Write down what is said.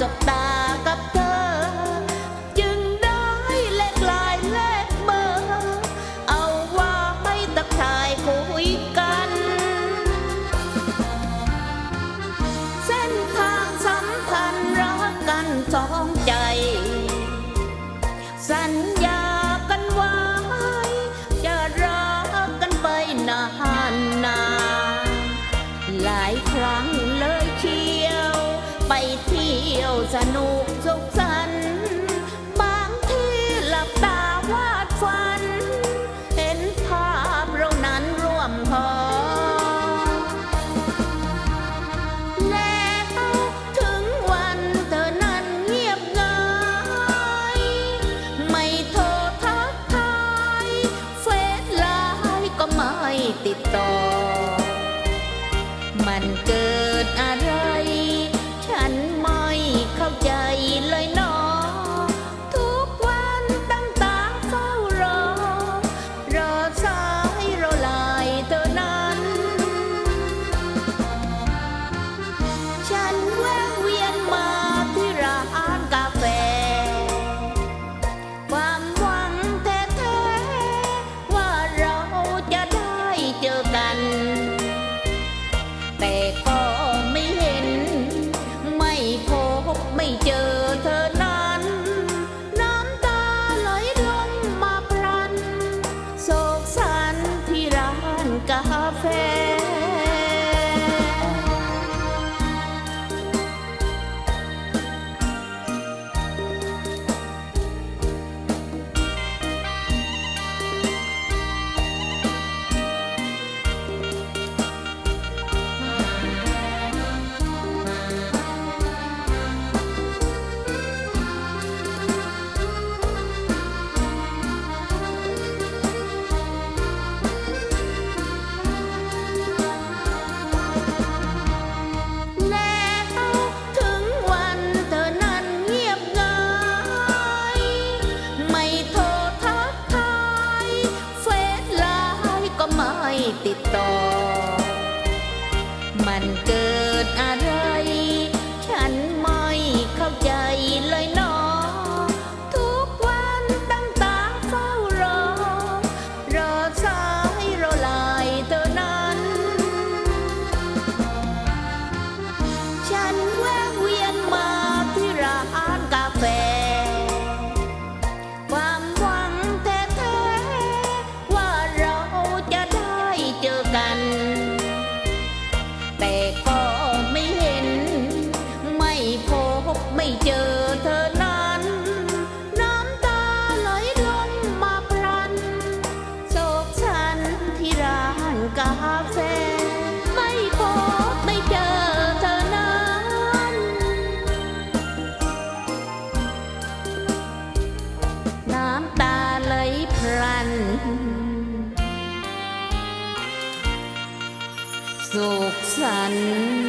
จบตากับ สนุกสุขสันบางทีหลับตาวาดฝัน เห็นภาพเรานั้นร่วมพอ แล้วถึงวันเธอนั้นเงียบงายไม่โทรทักทาย เฟซไลน์ก็ไม่ติดต่อ มันเกิดอะไร น้ำตาไหลพลัน สุขสันต์